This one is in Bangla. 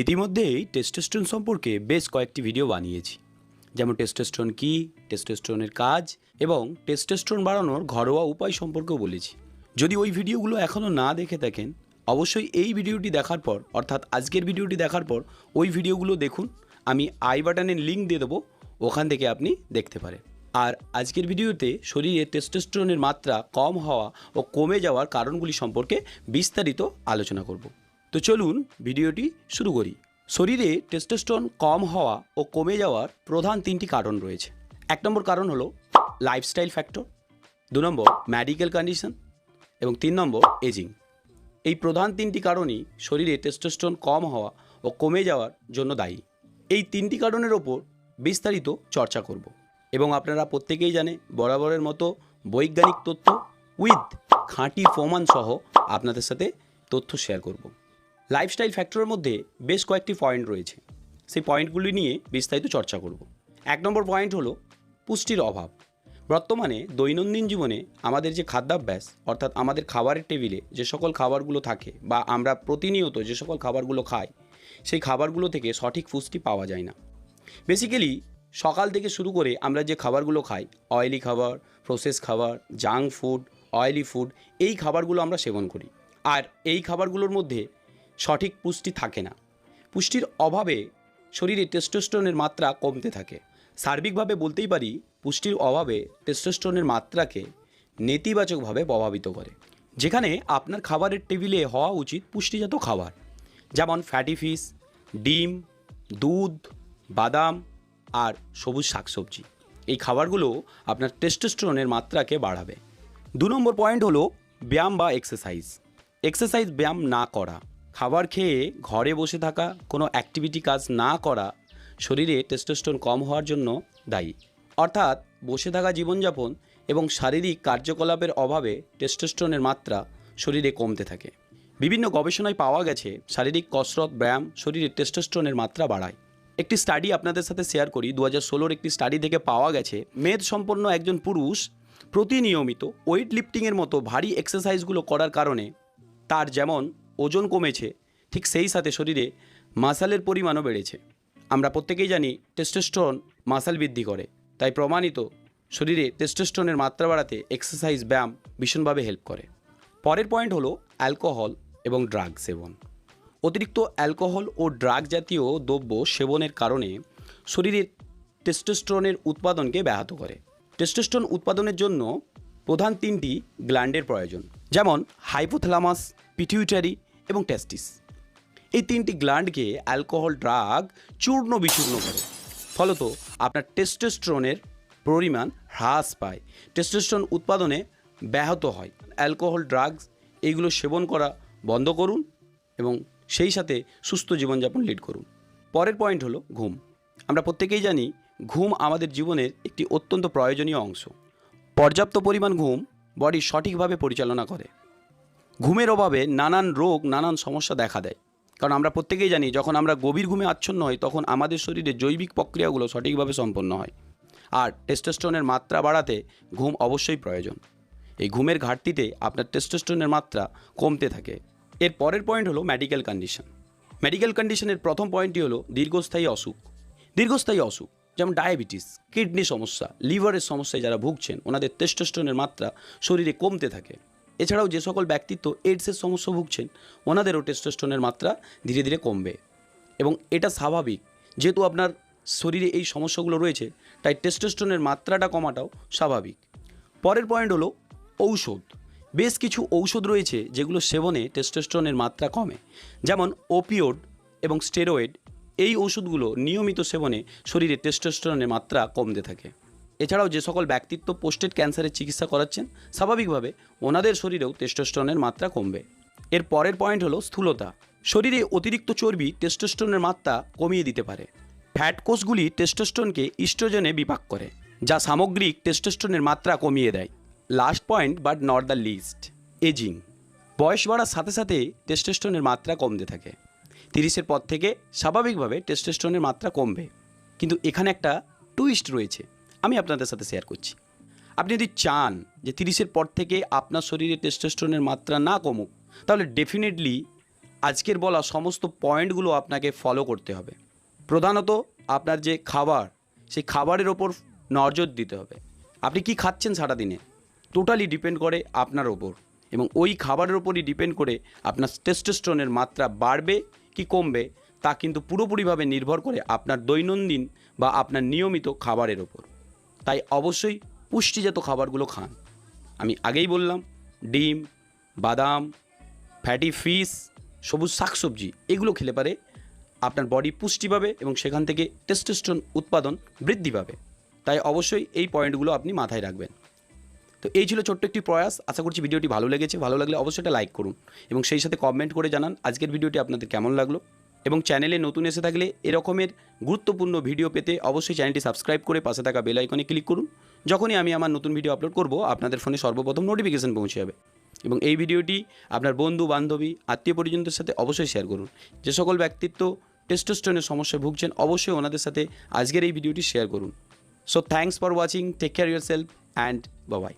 ইতিমধ্যেই টেস্টোস্টেরন সম্পর্কে বেশ কয়েকটি ভিডিও বানিয়েছি। যেমন টেস্টোস্টেরন কী টেস্টোস্টেরনের কাজ এবং টেস্টোস্টেরন বাড়ানোর ঘরোয়া উপায় সম্পর্কেও বলেছি। যদি ওই ভিডিওগুলো এখনও না দেখে থাকেন, অবশ্যই এই ভিডিওটি দেখার পর, অর্থাৎ আজকের ভিডিওটি দেখার পর, ওই ভিডিওগুলো দেখুন। আমি আই বাটনের লিঙ্ক দিয়ে দেবো, ওখান থেকে আপনি দেখতে পারেন। আর আজকের ভিডিওতে শরীরে টেস্টোস্টেরনের মাত্রা কম হওয়া ও কমে যাওয়ার কারণগুলি সম্পর্কে বিস্তারিত আলোচনা করব। তো চলুন ভিডিওটি শুরু করি। শরীরে টেস্টোস্টেরন কম হওয়া ও কমে যাওয়ার প্রধান তিনটি কারণ রয়েছে। এক নম্বর কারণ হলো লাইফস্টাইল ফ্যাক্টর দু নম্বর মেডিকেল কন্ডিশন এবং তিন নম্বর এজিং এই প্রধান তিনটি কারণই শরীরে টেস্টোস্টেরন কম হওয়া ও কমে যাওয়ার জন্য দায়ী। এই তিনটি কারণের ওপর বিস্তারিত চর্চা করব এবং আপনারা প্রত্যেকেই জানে বরাবরের মতো বৈজ্ঞানিক তথ্য উইথ খাঁটি প্রমাণ সহ আপনাদের সাথে তথ্য শেয়ার করব। লাইফস্টাইল ফ্যাক্টরের মধ্যে বেশ কয়েকটি পয়েন্ট রয়েছে। সেই পয়েন্টগুলি নিয়ে বিস্তারিত চর্চা করব। এক নম্বর পয়েন্ট হলো পুষ্টির অভাব। বর্তমানে দৈনন্দিন জীবনে আমাদের যে খাদ্যাভ্যাস, অর্থাৎ আমাদের খাবারের টেবিলে যে সকল খাবারগুলো থাকে বা আমরা প্রতিনিয়ত যে সকল খাবারগুলো খাই, সেই খাবারগুলো থেকে সঠিক পুষ্টি পাওয়া যায় না। বেসিক্যালি সকাল থেকে শুরু করে আমরা যে খাবারগুলো খাই অয়েলি খাবার প্রসেস খাবার জাঙ্ক ফুড অয়েলি ফুড এই খাবারগুলো আমরা সেবন করি। আর এই খাবারগুলোর মধ্যে সঠিক পুষ্টি থাকে না। পুষ্টির অভাবে শরীরে টেস্টোস্টেরনের মাত্রা কমতে থাকে। সার্বিকভাবে বলতেই পারি, পুষ্টির অভাবে টেস্টোস্টেরনের মাত্রাকে নেতিবাচকভাবে প্রভাবিত করে। যেখানে আপনার খাবারের টেবিলে হওয়া উচিত পুষ্টিজাত খাবার। যেমন ফ্যাটি ফিশ ডিম, দুধ, বাদাম আর সবুজ শাকসবজি। এই খাবারগুলো আপনার টেস্টোস্টেরনের মাত্রাকে বাড়াবে। দু নম্বর পয়েন্ট হলো ব্যায়াম বা এক্সারসাইজ এক্সারসাইজ ব্যায়াম না করা। খাবার খেয়ে ঘরে বসে থাকা কোনো অ্যাক্টিভিটি কাজ না করা শরীরে টেস্টোস্টেরন কম হওয়ার জন্য দায়ী। অর্থাৎ বসে থাকা জীবনযাপন এবং শারীরিক কার্যকলাপের অভাবে টেস্টোস্টেরনের মাত্রা শরীরে কমতে থাকে। বিভিন্ন গবেষণায় পাওয়া গেছে, শারীরিক কসরত, ব্যায়াম শরীরে টেস্টোস্টেরনের মাত্রা বাড়ায়। একটি স্টাডি আপনাদের সাথে শেয়ার করি দু হাজার একটি স্টাডি থেকে পাওয়া গেছে, মেদ সম্পন্ন একজন পুরুষ প্রতিনিয়মিত ওয়েট লিফটিংয়ের মতো ভারী এক্সারসাইজগুলো করার কারণে তার যেমন ওজন কমেছে, ঠিক সেই সাথে শরীরে মাসালের পরিমাণও বেড়েছে। আমরা প্রত্যেকেই জানি টেস্টোস্টেরন মাসাল বৃদ্ধি করে, তাই প্রমাণিত শরীরে টেস্টোস্টেরনের মাত্রা বাড়াতে এক্সারসাইজ, ব্যায়াম ভীষণভাবে হেল্প করে। পরের পয়েন্ট হলো অ্যালকোহল এবং ড্রাগ সেবন। অতিরিক্ত অ্যালকোহল ও ড্রাগ জাতীয় দ্রব্য সেবনের কারণে শরীরের টেস্টোস্টেরনের উৎপাদনকে ব্যাহত করে। টেস্টোস্টেরন উৎপাদনের জন্য প্রধান তিনটি গ্ল্যান্ডের প্রয়োজন, যেমন হাইপোথ্যালামাস, পিটিউটারি এবং টেস্টিস এই তিনটি গ্ল্যান্ডকে অ্যালকোহল ড্রাগ চূর্ণ বিচূর্ণ করে। ফলত আপনার টেস্টোস্টেরনের পরিমাণ হ্রাস পায়। টেস্টোস্টেরন উৎপাদনে ব্যাহত হয়। অ্যালকোহল ড্রাগস এইগুলো সেবন করা বন্ধ করুন এবং সেই সাথে সুস্থ জীবনযাপন লিড করুন। পরের পয়েন্ট হলো ঘুম। আমরা প্রত্যেকেই জানি ঘুম আমাদের জীবনের একটি অত্যন্ত প্রয়োজনীয় অংশ। পর্যাপ্ত পরিমাণ ঘুম বডি সঠিকভাবে পরিচালনা করে। ঘুমের অভাবে নানান রোগ, নানান সমস্যা দেখা দেয়। কারণ আমরা প্রত্যেকেই জানি, যখন আমরা গভীর ঘুমে আচ্ছন্ন হই, তখন আমাদের শরীরে জৈবিক প্রক্রিয়াগুলো সঠিকভাবে সম্পন্ন হয়। আর টেস্টোস্টেরনের মাত্রা বাড়াতে ঘুম অবশ্যই প্রয়োজন। এই ঘুমের ঘাটতিতে আপনার টেস্টোস্টেরনের মাত্রা কমতে থাকে। এর পরের পয়েন্ট হলো মেডিকেল কন্ডিশন মেডিকেল কন্ডিশনের প্রথম পয়েন্টটি হলো দীর্ঘস্থায়ী অসুখ। দীর্ঘস্থায়ী অসুখ, যেমন ডায়াবেটিস কিডনি সমস্যা লিভারের সমস্যায় যারা ভুগছেন, ওনাদের টেস্টোস্টেরনের মাত্রা শরীরে কমতে থাকে। এছাড়াও যে সকল ব্যক্তিত্ব এইডসের সমস্যা ভুগছেন, ওনাদেরও টেস্টোস্টেরনের মাত্রা ধীরে ধীরে কমবে। এবং এটা স্বাভাবিক, যেহেতু আপনার শরীরে এই সমস্যাগুলো রয়েছে, তাই টেস্টোস্টেরনের মাত্রাটা কমাটাও স্বাভাবিক। পরের পয়েন্ট হলো ঔষধ। বেশ কিছু ঔষধ রয়েছে যেগুলো সেবনে টেস্টোস্টেরনের মাত্রা কমে। যেমন ওপিওড এবং স্টেরয়েড এই ওষুধগুলো নিয়মিত সেবনে শরীরে টেস্টোস্টেরনের মাত্রা কমতে থাকে। এছাড়াও যে সকল ব্যক্তিত্ব পোস্টেড ক্যান্সারের চিকিৎসা করাচ্ছেন, স্বাভাবিকভাবে ওনাদের শরীরেও টেস্টোস্টেরনের মাত্রা কমবে। এর পরের পয়েন্ট হলো স্থূলতা। শরীরে অতিরিক্ত চর্বি টেস্টোস্টেরনের মাত্রা কমিয়ে দিতে পারে। ফ্যাট কোষগুলি টেস্টোস্টেরনকে ইস্ট্রোজেনে বিপাক করে, যা সামগ্রিক টেস্টোস্টেরনের মাত্রা কমিয়ে দেয়। Last point but not the least ageing বয়স বাড়ার সাথে সাথে টেস্টোস্টেরনের মাত্রা কমতে থাকে। তিরিশের পর থেকে স্বাভাবিকভাবে টেস্টোস্টেরনের মাত্রা কমবে। কিন্তু এখানে একটা টুইস্ট রয়েছে। আমি আপনাদের সাথে শেয়ার করছি। আপনি যদি চান যে তিরিশের পর থেকে আপনার শরীরে টেস্টোস্টেরনের মাত্রা না কমুক, তাহলে ডেফিনেটলি আজকের বলা সমস্ত পয়েন্টগুলো আপনাকে ফলো করতে হবে। প্রধানত আপনার যে খাবার, সেই খাবারের ওপর নজর দিতে হবে। আপনি কি খাচ্ছেন সারাদিনে? টোটালি ডিপেন্ড করে আপনার ওপর এবং ওই খাবারের ওপরই ডিপেন্ড করে আপনার টেস্টোস্টেরনের মাত্রা বাড়বে কি কমবে, তা কিন্তু পুরোপুরিভাবে নির্ভর করে আপনার দৈনন্দিন বা আপনার নিয়মিত খাবারের ওপর। তাই অবশ্যই পুষ্টিজাত খাবারগুলো খান। আমি আগেই বললাম, ডিম, বাদাম ফ্যাটি ফিশ সবুজ শাকসবজি, এগুলো খেলে পারে আপনার বডি পুষ্টি পাবে এবং সেখান থেকে টেস্টোস্টেরন উৎপাদন বৃদ্ধি পাবে। তাই অবশ্যই এই পয়েন্টগুলো আপনি মাথায় রাখবেন। তো এই ছিল ছোট্ট একটি প্রয়াস। আশা করছি ভিডিওটি ভালো লেগেছে। ভালো লাগলে অবশ্যই একটা লাইক করুন এবং সেই সাথে কমেন্ট করে জানান আজকের ভিডিওটি আপনাদের কেমন লাগল। এবং চ্যানেলে নতুন এসে থাকলে এরকমের গুরুত্বপূর্ণ ভিডিও পেতে অবশ্যই চ্যানেলটি সাবস্ক্রাইব করে পাশে থাকা বেল আইকনে ক্লিক করুন। যখনই আমি আমার নতুন ভিডিও আপলোড করব, আপনাদের ফোনে সর্বপ্রথম নোটিফিকেশন পৌঁছে যাবে। এবং এই ভিডিওটি আপনার বন্ধু, বান্ধবী, আত্মীয় পরিজনদের সাথে অবশ্যই শেয়ার করুন। যে সকল ব্যক্তিত্ব টেস্টোস্টেরনের সমস্যায় ভুগছেন, অবশ্যই ওনাদের সাথে আজকের এই ভিডিওটি শেয়ার করুন। So thanks for watching take care yourself and Babai